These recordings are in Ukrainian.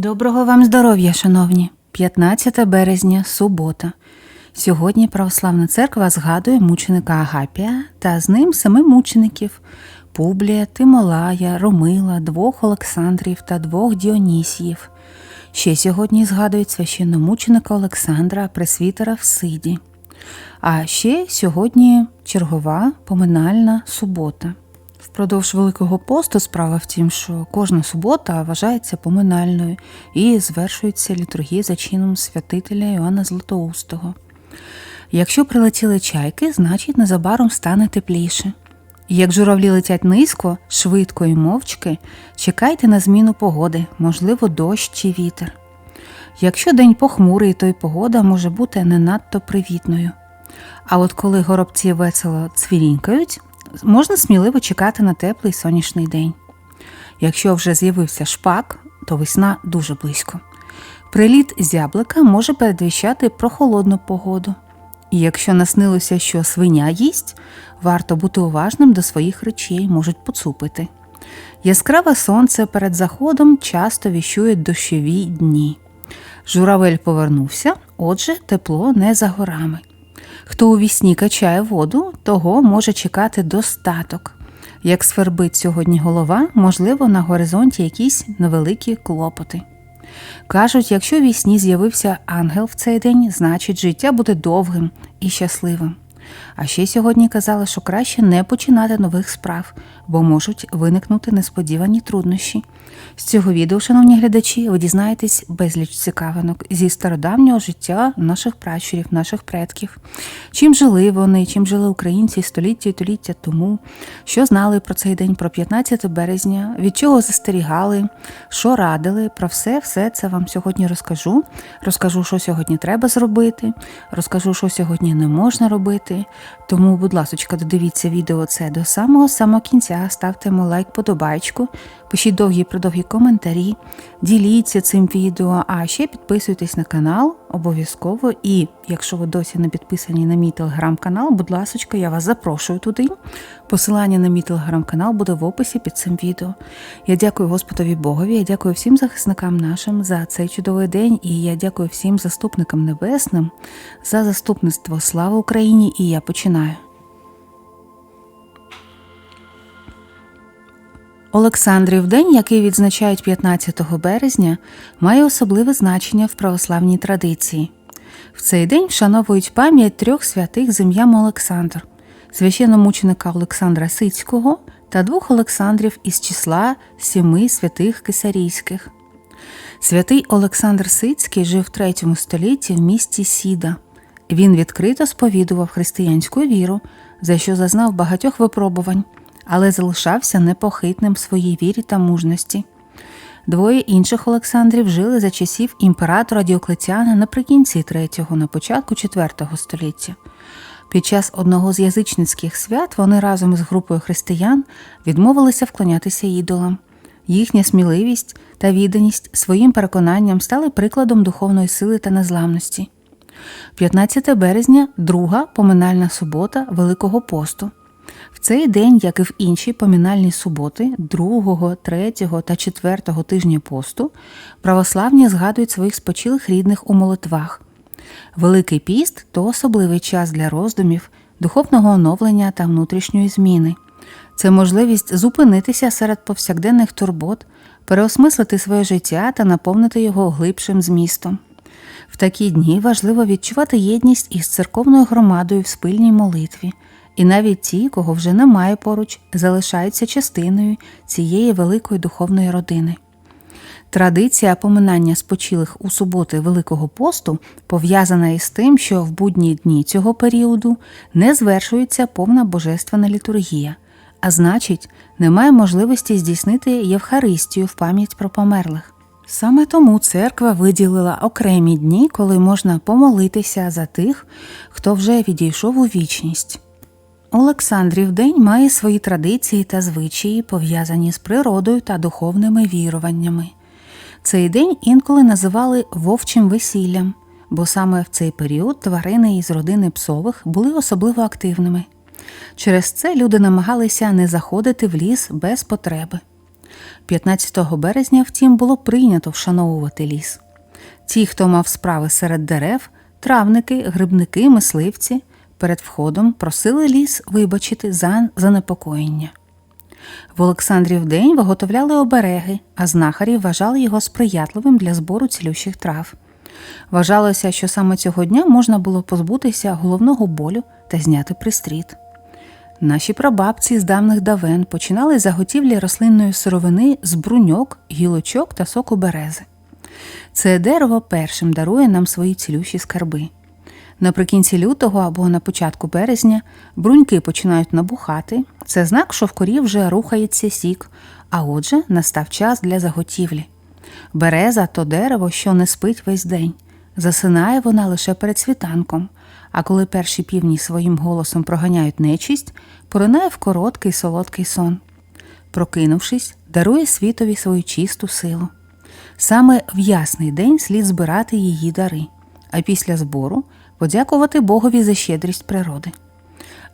Доброго вам здоров'я, шановні! 15 березня, субота. Сьогодні Православна церква згадує мученика Агапія та з ним семи мучеників Публія, Тимолая, Ромила, двох Олександрів та двох Діонісіїв. Ще сьогодні згадують священномученика Олександра, пресвітера в Сиді. А ще сьогодні чергова поминальна субота. Впродовж Великого посту справа в тім, що кожна субота вважається поминальною і звершується літургія за чином святителя Іоанна Златоустого. Якщо прилетіли чайки, значить незабаром стане тепліше. Як журавлі летять низько, швидко і мовчки, чекайте на зміну погоди, можливо, дощ чи вітер. Якщо день похмурий, то й погода може бути не надто привітною. А от коли горобці весело цвірінькають, можна сміливо чекати на теплий сонячний день. Якщо вже з'явився шпак, то весна дуже близько. Приліт зяблика може передвіщати прохолодну погоду. І якщо наснилося, що свиня їсть, варто бути уважним до своїх речей, можуть поцупити. Яскраве сонце перед заходом часто віщує дощові дні. Журавель повернувся, отже, тепло не за горами. Хто у вісні качає воду, того може чекати достаток. Як свербить сьогодні голова, можливо, на горизонті якісь невеликі клопоти. Кажуть, якщо у вісні з'явився ангел в цей день, значить життя буде довгим і щасливим. А ще сьогодні казали, що краще не починати нових справ, бо можуть виникнути несподівані труднощі. З цього відео, шановні глядачі, ви дізнаєтесь безліч цікавинок зі стародавнього життя наших пращурів, наших предків. Чим жили вони, чим жили українці століття і століття тому, що знали про цей день, про 15 березня, від чого застерігали, що радили. Про все, все це вам сьогодні розкажу. Розкажу, що сьогодні треба зробити, розкажу, що сьогодні не можна робити. Тому, будь ласка, додивіться відео це до самого самого кінця, ставте йому лайк, подобайку, пишіть довгі продовгі коментарі, діліться цим відео, а ще підписуйтесь на канал обов'язково. І якщо ви досі не підписані на мій телеграм-канал, будь ласка, я вас запрошую туди. Посилання на мій телеграм-канал буде в описі під цим відео. Я дякую Господові Богові, я дякую всім захисникам нашим за цей чудовий день, і я дякую всім заступникам небесним за заступництво. Слава Україні! І я починаю. Олександрів день, який відзначають 15 березня, має особливе значення в православній традиції. В цей день вшановують пам'ять трьох святих з Олександр, священномученика Олександра Сицького та двох Олександрів із числа сіми святих кисарійських. Святий Олександр Сицький жив в третьому столітті в місті Сіда. Він відкрито сповідував християнську віру, за що зазнав багатьох випробувань, але залишався непохитним в своїй вірі та мужності. Двоє інших Олександрів жили за часів імператора Діоклетіана наприкінці третього, на початку IV століття. Під час одного з язичницьких свят вони разом із групою християн відмовилися вклонятися ідолам. Їхня сміливість та відданість своїм переконанням стали прикладом духовної сили та незламності. 15 березня друга поминальна субота Великого посту. В цей день, як і в інші помінальні суботи, 2, 3 та 4 тижня посту, православні згадують своїх спочилих рідних у молитвах. Великий піст то особливий час для роздумів, духовного оновлення та внутрішньої зміни. Це можливість зупинитися серед повсякденних турбот, переосмислити своє життя та наповнити його глибшим змістом. В такі дні важливо відчувати єдність із церковною громадою в спильній молитві, і навіть ті, кого вже немає поруч, залишаються частиною цієї великої духовної родини. Традиція поминання спочилих у суботи Великого посту пов'язана із тим, що в будні дні цього періоду не звершується повна божественна літургія, а значить, немає можливості здійснити Євхаристію в пам'ять про померлих. Саме тому церква виділила окремі дні, коли можна помолитися за тих, хто вже відійшов у вічність. Олександрів день має свої традиції та звичаї, пов'язані з природою та духовними віруваннями. Цей день інколи називали вовчим весіллям, бо саме в цей період тварини із родини псових були особливо активними. Через це люди намагалися не заходити в ліс без потреби. 15 березня, втім, було прийнято вшановувати ліс. Ті, хто мав справи серед дерев, травники, грибники, мисливці, перед входом просили ліс вибачити за занепокоєння. В Олександрів день виготовляли обереги, а знахарі вважали його сприятливим для збору цілющих трав. Вважалося, що саме цього дня можна було позбутися головного болю та зняти пристріт. Наші прабабці з давних давен починали заготівлі рослинної сировини з бруньок, гілочок та соку берези. Це дерево першим дарує нам свої цілющі скарби. Наприкінці лютого або на початку березня бруньки починають набухати. Це знак, що в корі вже рухається сік, а отже, настав час для заготівлі. Береза то дерево, що не спить весь день. Засинає вона лише перед світанком, а коли перші півні своїм голосом проганяють нечість, поринає в короткий солодкий сон. Прокинувшись, дарує світові свою чисту силу. Саме в ясний день слід збирати її дари, а після збору подякувати Богові за щедрість природи.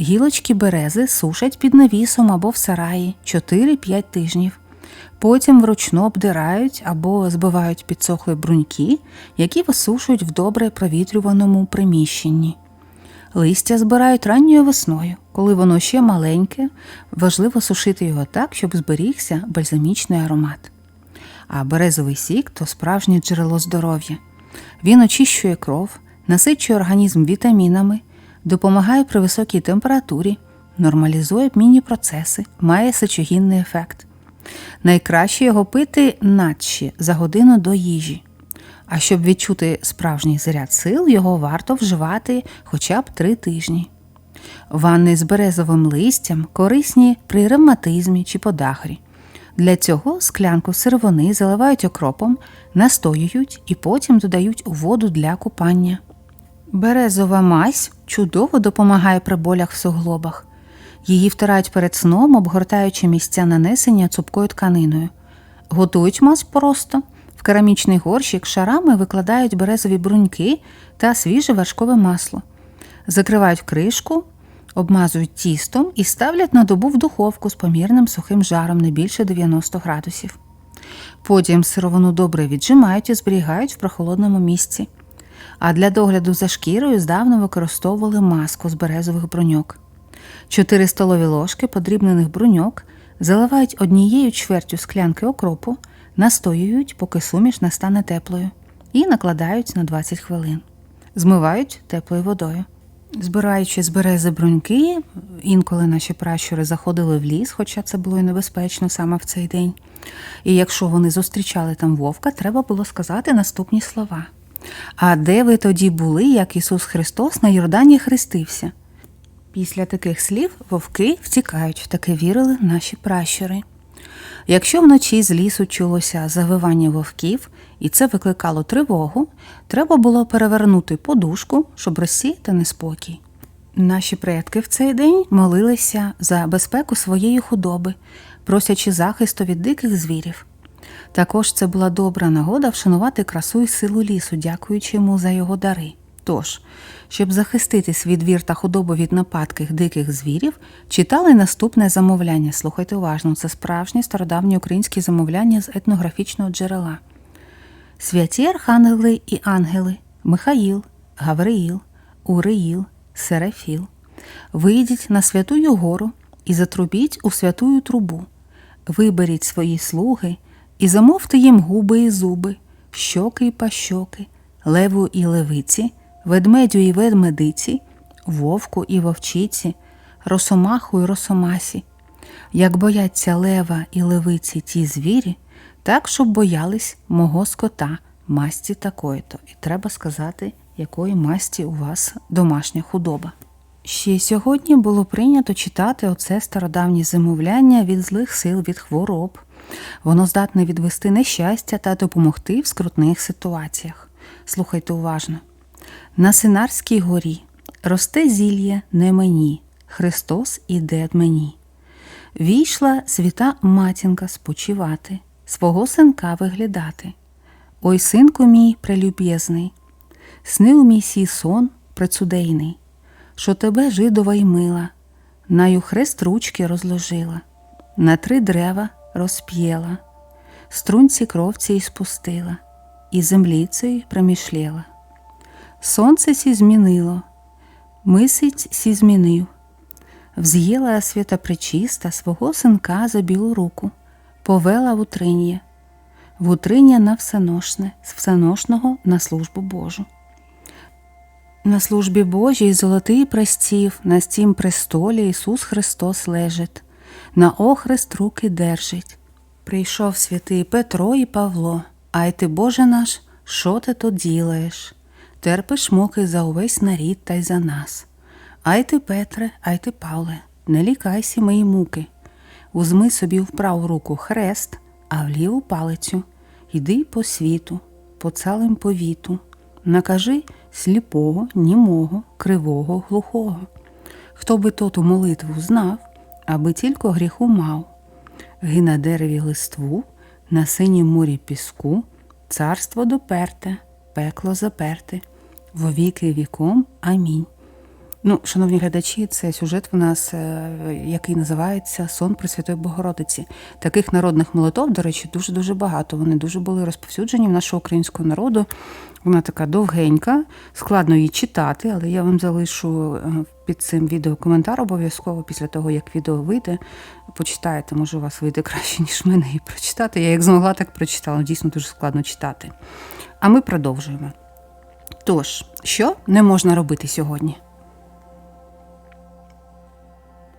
Гілочки берези сушать під навісом або в сараї 4-5 тижнів. Потім вручну обдирають або збивають підсохлі бруньки, які висушують в добре провітрюваному приміщенні. Листя збирають ранньою весною, коли воно ще маленьке, важливо сушити його так, щоб зберігся бальзамічний аромат. А березовий сік то справжнє джерело здоров'я. Він очищує кров, насичує організм вітамінами, допомагає при високій температурі, нормалізує обмінні процеси, має сечогінний ефект. Найкраще його пити наче за годину до їжі. А щоб відчути справжній заряд сил, його варто вживати хоча б три тижні. Ванни з березовим листям корисні при ревматизмі чи подагрі. Для цього склянку сировини заливають окропом, настоюють і потім додають у воду для купання. Березова мазь чудово допомагає при болях в суглобах. Її втирають перед сном, обгортаючи місця нанесення цупкою тканиною. Готують мазь просто. В керамічний горщик шарами викладають березові бруньки та свіже вершкове масло. Закривають кришку, обмазують тістом і ставлять на добу в духовку з помірним сухим жаром не більше 90 градусів. Потім сировину добре віджимають і зберігають в прохолодному місці. А для догляду за шкірою здавна використовували маску з березових бруньок. 4 столові ложки подрібнених бруньок заливають однією чвертю склянки окропу, настоюють, поки суміш настане теплою, і накладають на 20 хвилин. Змивають теплою водою. Збираючи з берези бруньки, інколи наші пращури заходили в ліс, хоча це було і небезпечно саме в цей день. І якщо вони зустрічали там вовка, треба було сказати наступні слова. А де ви тоді були, як Ісус Христос на Йордані хрестився? Після таких слів вовки втікають, таке вірили наші пращури. Якщо вночі з лісу чулося завивання вовків, і це викликало тривогу, треба було перевернути подушку, щоб розсіяти неспокій. Наші предки в цей день молилися за безпеку своєї худоби, просячи захисту від диких звірів. Також це була добра нагода вшанувати красу і силу лісу, дякуючи йому за його дари. Тож, щоб захистити свій двір та худобу від нападких диких звірів, читали наступне замовляння. Слухайте уважно, це справжнє стародавнє українське замовляння з етнографічного джерела. Святі архангели і ангели Михаїл, Гавриїл, Уриїл, Серафіл. Вийдіть на святую гору і затрубіть у святую трубу, виберіть свої слуги і замовте їм губи і зуби, щоки і пащоки, леву і левиці, ведмедю і ведмедиці, вовку і вовчиці, росомаху і росомасі. Як бояться лева і левиці ті звірі, так, щоб боялись мого скота, масті такої-то. І треба сказати, якої масті у вас домашня худоба. Ще сьогодні було прийнято читати оце стародавнє замовляння від злих сил, від хвороб. Воно здатне відвести нещастя та допомогти в скрутних ситуаціях. Слухайте уважно. На Синарській горі росте зілля не мені, Христос іде мені. Війшла свята матінка спочивати, свого синка виглядати. Ой, синку мій прелюб'язний, снив мій сій сон прецудейний, що тебе жидова й мила, наю хрест ручки розложила, на три дерева розп'єла, струнці кровці і спустила, і земліцею промішлєла. Сонце сі змінило, мисиць сі змінив, вз'їла свята пречиста свого синка за білу руку, повела в утриння, в утриння на всеношне, з всеношного на службу Божу. На службі Божій золотий престів, на стім престолі Ісус Христос лежить, на охрест руки держить. Прийшов святий Петро і Павло, ай ти, Боже наш, що ти тут ділаєш? Терпиш муки за увесь нарід та й за нас. Ай ти, Петре, ай ти, Павле, не лікайся мої муки. Узми собі в праву руку хрест, а в ліву палицю. Йди по світу, по цілим повіту. Накажи сліпого, німого, кривого, глухого. Хто би тоту молитву знав, аби тільки гріху мав. Ги на дереві листву, на синім морі піску, царство доперте, пекло заперте, вовіки віком. Амінь. Ну, шановні глядачі, це сюжет у нас, е, який називається Сон Пресвятої Богородиці. Таких народних молитов, до речі, дуже дуже багато. Вони дуже були розповсюджені в нашого українського народу. Вона така довгенька, складно її читати, але я вам залишу е, під цим відео коментар обов'язково після того, як відео вийде. Почитаєте, може, у вас вийде краще, ніж в мене її прочитати. Я як змогла, так прочитала. Дійсно дуже складно читати. А ми продовжуємо. Тож, що не можна робити сьогодні?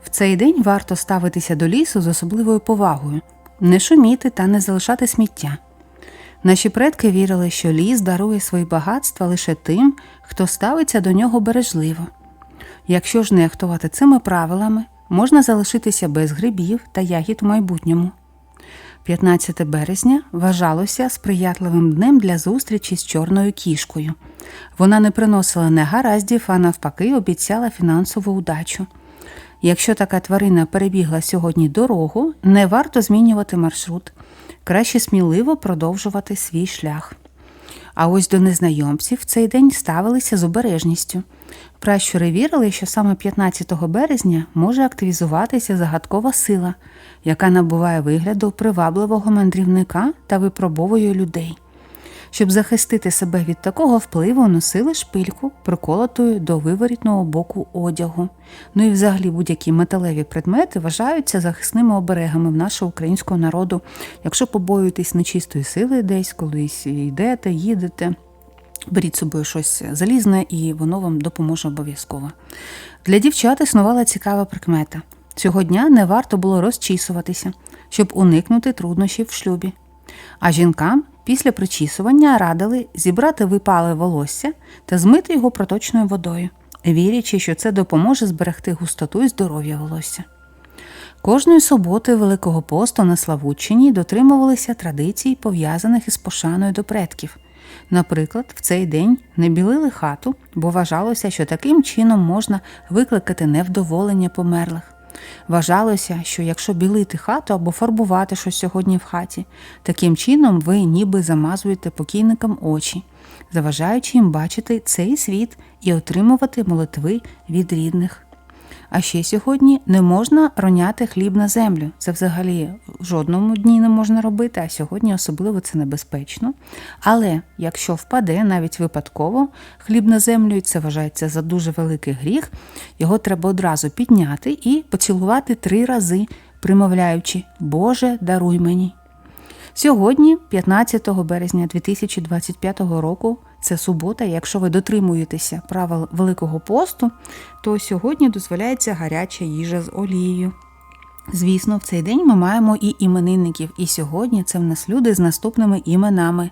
В цей день варто ставитися до лісу з особливою повагою, не шуміти та не залишати сміття. Наші предки вірили, що ліс дарує свої багатства лише тим, хто ставиться до нього бережливо. Якщо ж нехтувати цими правилами, можна залишитися без грибів та ягід у майбутньому. 15 березня вважалося сприятливим днем для зустрічі з чорною кішкою. Вона не приносила негараздів, а навпаки, обіцяла фінансову удачу. Якщо така тварина перебігла сьогодні дорогу, не варто змінювати маршрут, краще сміливо продовжувати свій шлях. А ось до незнайомців в цей день ставилися з обережністю. Пращури вірили, що саме 15 березня може активізуватися загадкова сила, яка набуває вигляду привабливого мандрівника та випробовує людей. Щоб захистити себе від такого впливу, носили шпильку, приколотою до виворітного боку одягу. Ну і взагалі будь-які металеві предмети вважаються захисними оберегами в нашого українського народу. Якщо побоюєтесь нечистої сили десь, колись йдете, їдете. Беріть з собою щось залізне, і воно вам допоможе обов'язково. Для дівчат існувала цікава прикмета. Цього дня не варто було розчісуватися, щоб уникнути труднощів в шлюбі. А жінкам після причісування радили зібрати випале волосся та змити його проточною водою, вірячи, що це допоможе зберегти густоту і здоров'я волосся. Кожної суботи Великого посту на Славутчині дотримувалися традицій, пов'язаних із пошаною до предків. Наприклад, в цей день не білили хату, бо вважалося, що таким чином можна викликати невдоволення померлих. Вважалося, що якщо білити хату або фарбувати щось сьогодні в хаті, таким чином ви ніби замазуєте покійникам очі, заважаючи їм бачити цей світ і отримувати молитви від рідних. А ще сьогодні не можна роняти хліб на землю. Це взагалі в жодному дні не можна робити, а сьогодні особливо це небезпечно. Але якщо впаде навіть випадково хліб на землю, і це вважається за дуже великий гріх, його треба одразу підняти і поцілувати три рази, примовляючи Боже, даруй мені. Сьогодні, 15 березня 2025 року, це субота. Якщо ви дотримуєтеся правил Великого посту, то сьогодні дозволяється гаряча їжа з олією. Звісно, в цей день ми маємо і іменинників, і сьогодні це в нас люди з наступними іменами: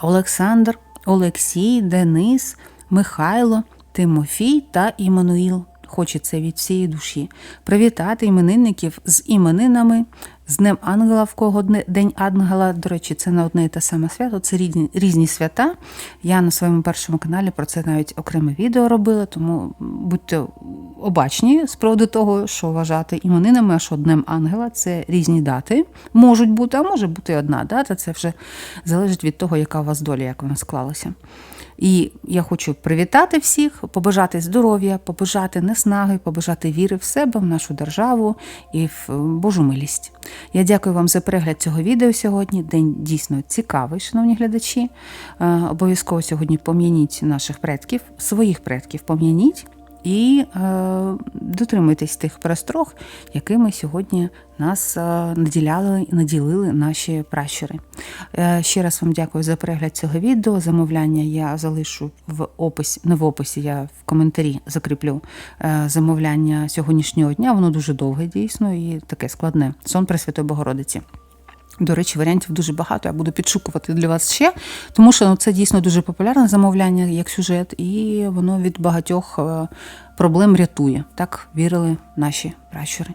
Олександр, Олексій, Денис, Михайло, Тимофій та Іммануїл. Хочеться від всієї душі привітати іменинників з іменинами, з Днем Ангела, в кого День Ангела, до речі, це не одне і те саме свято, це різні різні свята. Я на своєму першому каналі про це навіть окреме відео робила, тому будьте обачні з приводу того, що вважати іменинами, а що Днем Ангела це різні дати. Можуть бути, а може бути одна дата. Це вже залежить від того, яка у вас доля, як вона склалася. І я хочу привітати всіх, побажати здоров'я, побажати наснаги, побажати віри в себе, в нашу державу і в Божу милість. Я дякую вам за перегляд цього відео сьогодні. День дійсно цікавий, шановні глядачі. Е, Обов'язково сьогодні пом'яніть наших предків, своїх предків пом'яніть і е, дотримуйтесь тих перестрог, якими сьогодні нас е, наділяли наділили наші пращури. Е, ще раз вам дякую за перегляд цього відео. Замовляння я залишу в описі, не в описі, я в коментарі закріплю замовляння сьогоднішнього дня. Воно дуже довге дійсно і таке складне. Сон Пресвятої Богородиці. До речі, варіантів дуже багато. Я буду підшукувати для вас ще, тому що ну, це дійсно дуже популярне замовляння як сюжет, і воно від багатьох е, проблем рятує. Так вірили наші пращури.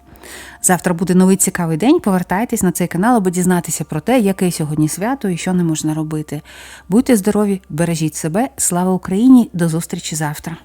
Завтра буде новий цікавий день. Повертайтесь на цей канал, аби дізнатися про те, яке сьогодні свято і що не можна робити. Будьте здорові, бережіть себе. Слава Україні! До зустрічі завтра.